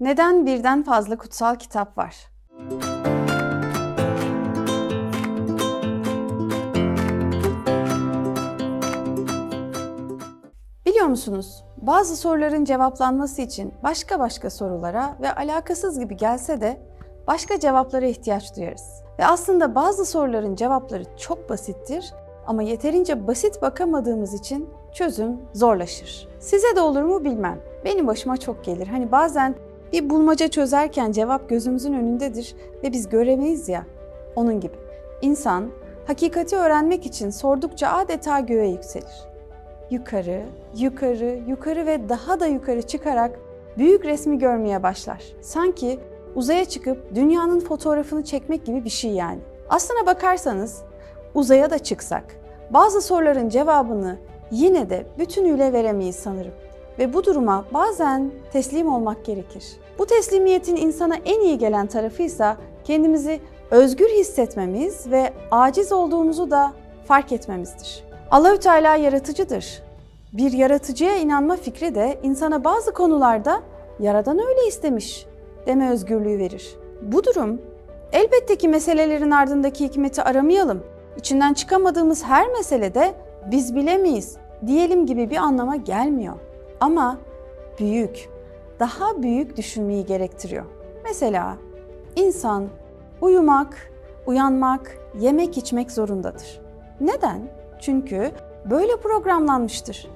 Neden birden fazla kutsal kitap var? Biliyor musunuz? Bazı soruların cevaplanması için başka başka sorulara ve alakasız gibi gelse de başka cevaplara ihtiyaç duyarız. Ve aslında bazı soruların cevapları çok basittir ama yeterince basit bakamadığımız için çözüm zorlaşır. Size de olur mu bilmem. Benim başıma çok gelir. Hani bazen bir bulmaca çözerken cevap gözümüzün önündedir ve biz göremeyiz ya. Onun gibi. İnsan hakikati öğrenmek için sordukça adeta göğe yükselir. Yukarı, yukarı, yukarı ve daha da yukarı çıkarak büyük resmi görmeye başlar. Sanki uzaya çıkıp dünyanın fotoğrafını çekmek gibi bir şey yani. Aslına bakarsanız uzaya da çıksak bazı soruların cevabını yine de bütünüyle veremeyiz sanırım. Ve bu duruma bazen teslim olmak gerekir. Bu teslimiyetin insana en iyi gelen tarafıysa kendimizi özgür hissetmemiz ve aciz olduğumuzu da fark etmemizdir. Allahü Teala yaratıcıdır. Bir yaratıcıya inanma fikri de insana bazı konularda yaradan öyle istemiş deme özgürlüğü verir. Bu durum elbette ki meselelerin ardındaki hikmeti aramayalım. İçinden çıkamadığımız her meselede biz bilemeyiz diyelim gibi bir anlama gelmiyor. Ama büyük, daha büyük düşünmeyi gerektiriyor. Mesela insan uyumak, uyanmak, yemek içmek zorundadır. Neden? Çünkü böyle programlanmıştır.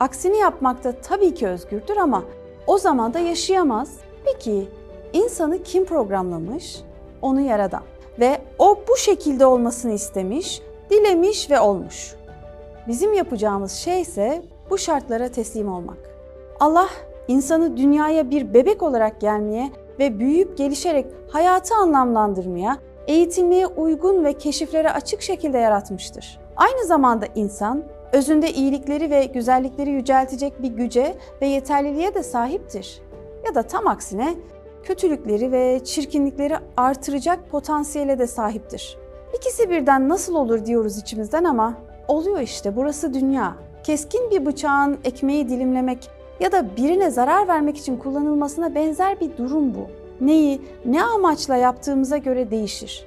Aksini yapmakta tabii ki özgürdür ama o zaman da yaşayamaz. Peki insanı kim programlamış? Onu yaradan. Ve o bu şekilde olmasını istemiş, dilemiş ve olmuş. Bizim yapacağımız şey ise bu şartlara teslim olmak. Allah insanı dünyaya bir bebek olarak gelmeye ve büyüyüp gelişerek hayatı anlamlandırmaya, eğitilmeye uygun ve keşiflere açık şekilde yaratmıştır. Aynı zamanda insan özünde iyilikleri ve güzellikleri yüceltecek bir güce ve yeterliliğe de sahiptir. Ya da tam aksine kötülükleri ve çirkinlikleri artıracak potansiyele de sahiptir. İkisi birden nasıl olur diyoruz içimizden ama oluyor işte burası dünya. Keskin bir bıçağın ekmeği dilimlemek ya da birine zarar vermek için kullanılmasına benzer bir durum bu. Neyi, ne amaçla yaptığımıza göre değişir.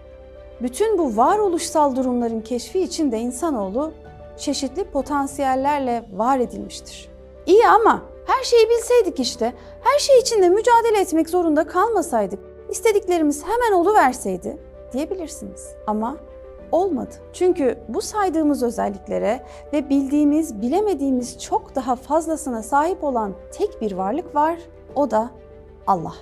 Bütün bu varoluşsal durumların keşfi için de insanoğlu çeşitli potansiyellerle var edilmiştir. İyi ama her şeyi bilseydik işte, her şey için de mücadele etmek zorunda kalmasaydık, istediklerimiz hemen oluverseydi diyebilirsiniz. Ama olmadı. Çünkü bu saydığımız özelliklere ve bildiğimiz, bilemediğimiz çok daha fazlasına sahip olan tek bir varlık var. O da Allah.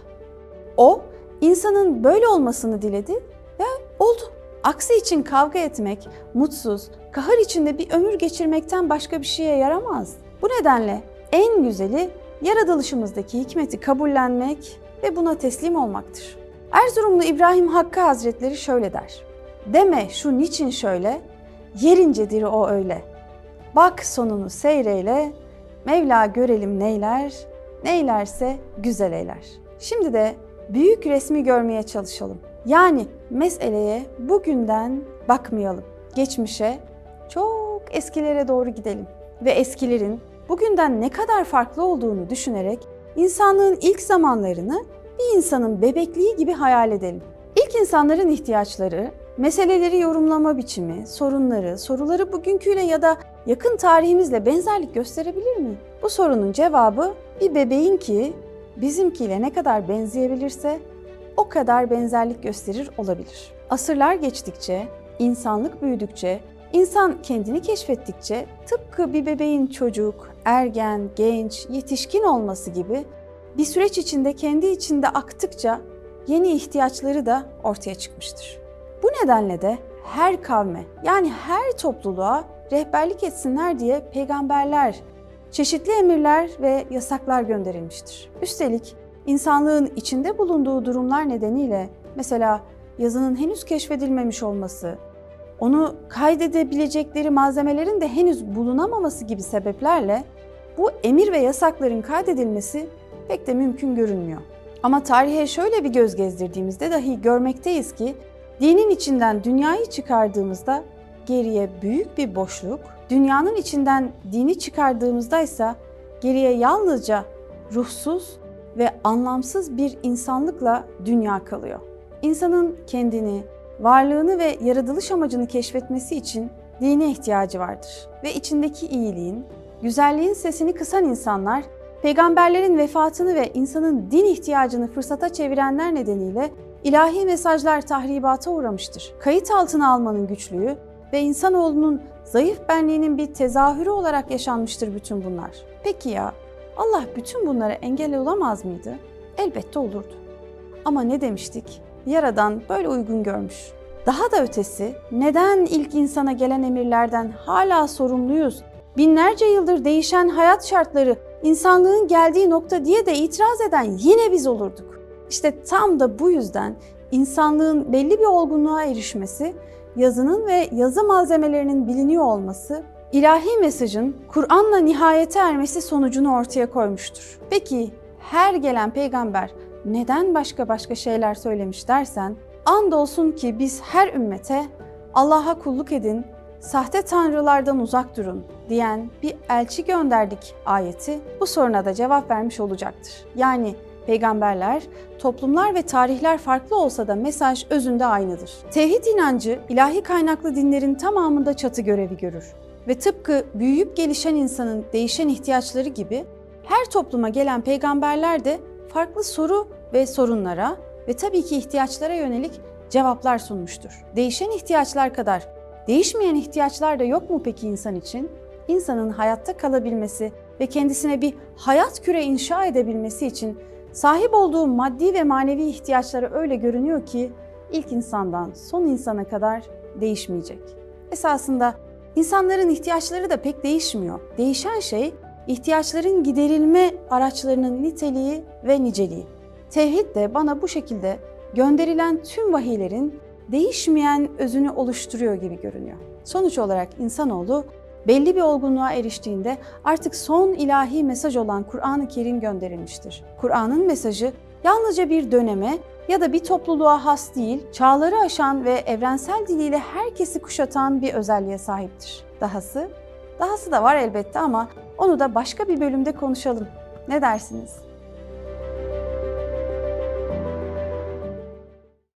O, insanın böyle olmasını diledi ve oldu. Aksi için kavga etmek, mutsuz, kahır içinde bir ömür geçirmekten başka bir şeye yaramaz. Bu nedenle en güzeli yaratılışımızdaki hikmeti kabullenmek ve buna teslim olmaktır. Erzurumlu İbrahim Hakkı Hazretleri şöyle der. Deme şu niçin şöyle, yerincedir o öyle. Bak sonunu seyreyle, Mevla görelim neyler, neylerse güzel eyler. Şimdi de büyük resmi görmeye çalışalım. Yani meseleye bugünden bakmayalım. Geçmişe, çok eskilere doğru gidelim. Ve eskilerin bugünden ne kadar farklı olduğunu düşünerek insanlığın ilk zamanlarını bir insanın bebekliği gibi hayal edelim. İlk insanların ihtiyaçları, meseleleri yorumlama biçimi, sorunları, soruları bugünküyle ya da yakın tarihimizle benzerlik gösterebilir mi? Bu sorunun cevabı bir bebeğin ki bizimkiyle ne kadar benzeyebilirse o kadar benzerlik gösterir olabilir. Asırlar geçtikçe, insanlık büyüdükçe, insan kendini keşfettikçe tıpkı bir bebeğin çocuk, ergen, genç, yetişkin olması gibi bir süreç içinde kendi içinde aktıkça yeni ihtiyaçları da ortaya çıkmıştır. Bu nedenle de her kavme yani her topluluğa rehberlik etsinler diye peygamberler, çeşitli emirler ve yasaklar gönderilmiştir. Üstelik insanlığın içinde bulunduğu durumlar nedeniyle mesela yazının henüz keşfedilmemiş olması, onu kaydedebilecekleri malzemelerin de henüz bulunamaması gibi sebeplerle bu emir ve yasakların kaydedilmesi pek de mümkün görünmüyor. Ama tarihe şöyle bir göz gezdirdiğimizde dahi görmekteyiz ki dinin içinden dünyayı çıkardığımızda geriye büyük bir boşluk, dünyanın içinden dini çıkardığımızda ise geriye yalnızca ruhsuz ve anlamsız bir insanlıkla dünya kalıyor. İnsanın kendini, varlığını ve yaratılış amacını keşfetmesi için dine ihtiyacı vardır. Ve içindeki iyiliğin, güzelliğin sesini kısan insanlar, peygamberlerin vefatını ve insanın din ihtiyacını fırsata çevirenler nedeniyle ilahi mesajlar tahribata uğramıştır. Kayıt altına almanın güçlüğü ve insanoğlunun zayıf benliğinin bir tezahürü olarak yaşanmıştır bütün bunlar. Peki ya Allah bütün bunlara engel olamaz mıydı? Elbette olurdu. Ama ne demiştik? Yaradan böyle uygun görmüş. Daha da ötesi, neden ilk insana gelen emirlerden hala sorumluyuz? Binlerce yıldır değişen hayat şartları, insanlığın geldiği nokta diye de itiraz eden yine biz olurduk. İşte tam da bu yüzden insanlığın belli bir olgunluğa erişmesi, yazının ve yazı malzemelerinin biliniyor olması, ilahi mesajın Kur'an'la nihayete ermesi sonucunu ortaya koymuştur. Peki her gelen peygamber neden başka başka şeyler söylemiş dersen, andolsun ki biz her ümmete Allah'a kulluk edin, sahte tanrılardan uzak durun diyen bir elçi gönderdik ayeti bu soruna da cevap vermiş olacaktır. Yani peygamberler, toplumlar ve tarihler farklı olsa da mesaj özünde aynıdır. Tevhid inancı ilahi kaynaklı dinlerin tamamında çatı görevi görür ve tıpkı büyüyüp gelişen insanın değişen ihtiyaçları gibi her topluma gelen peygamberler de farklı soru ve sorunlara ve tabii ki ihtiyaçlara yönelik cevaplar sunmuştur. Değişen ihtiyaçlar kadar değişmeyen ihtiyaçlar da yok mu peki insan için? İnsanın hayatta kalabilmesi ve kendisine bir hayat küre inşa edebilmesi için sahip olduğu maddi ve manevi ihtiyaçları öyle görünüyor ki ilk insandan son insana kadar değişmeyecek. Esasında insanların ihtiyaçları da pek değişmiyor. Değişen şey ihtiyaçların giderilme araçlarının niteliği ve niceliği. Tevhid de bana bu şekilde gönderilen tüm vahiylerin değişmeyen özünü oluşturuyor gibi görünüyor. Sonuç olarak insanoğlu belli bir olgunluğa eriştiğinde artık son ilahi mesaj olan Kur'an-ı Kerim gönderilmiştir. Kur'an'ın mesajı yalnızca bir döneme ya da bir topluluğa has değil, çağları aşan ve evrensel diliyle herkesi kuşatan bir özelliğe sahiptir. Dahası, dahası da var elbette ama onu da başka bir bölümde konuşalım. Ne dersiniz?